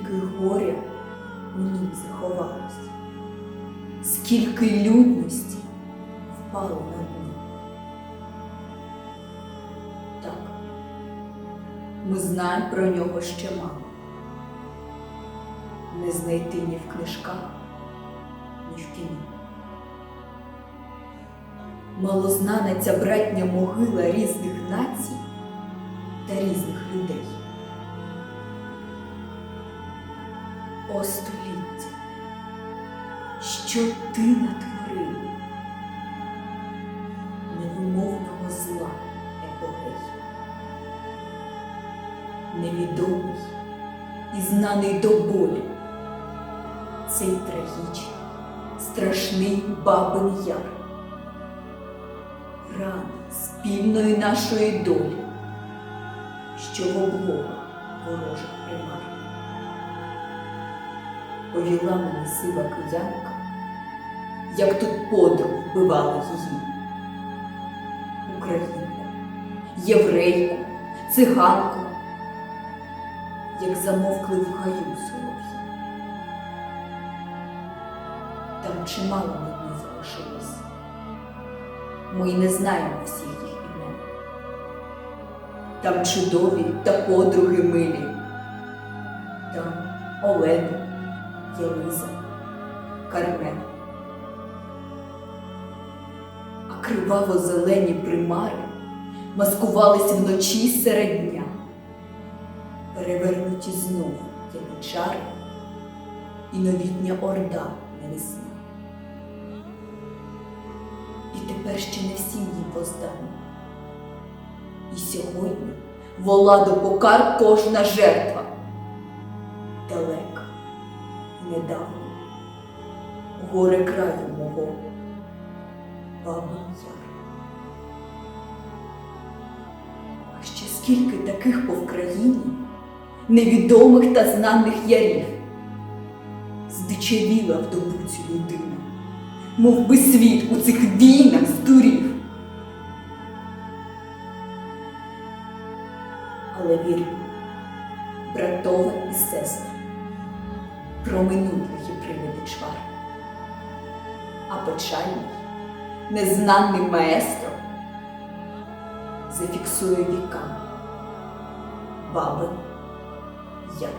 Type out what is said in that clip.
скільки горя у нім заховалось, скільки людності впало на дно. Так, ми знаємо про нього ще мало. Не знайти ні в книжках, ні в кіно. Малознана ця братня могила різних націй та різних людей. О століття, що ти натворив? Невимовного зла епогей, невідомий і знаний до болю, цей трагічний, страшний бабин яр, рана спільної нашої долі, що в облогах ворожих примар. Повіла мене сива киянка, як тут подруг вбивали її. Українку, єврейку, циганку, як замовкли в гаю солов'ї. Там чимало на залишилось. Ми й не знаємо всіх їх імен. Там чудові та подруги милі. Там Олена, Єлиза, Кармен. А криваво-зелені примари маскувались вночі серед дня, перевернуті знов яничари і новітня орда невесна. І тепер ще не всім їм воздано. І сьогодні вола до покар кожна жертва. Далека і недавно, горе краю мого, баба. А ще скільки таких по Вкраїні, невідомих та знаних ярів, здичавіла в добу цю людину, мов би світ у цих війнах здурів. Але вірю, братове і сестри, проминуть її привиди чвар. А печальний, незнаний маестро зафіксує віка бабин яр.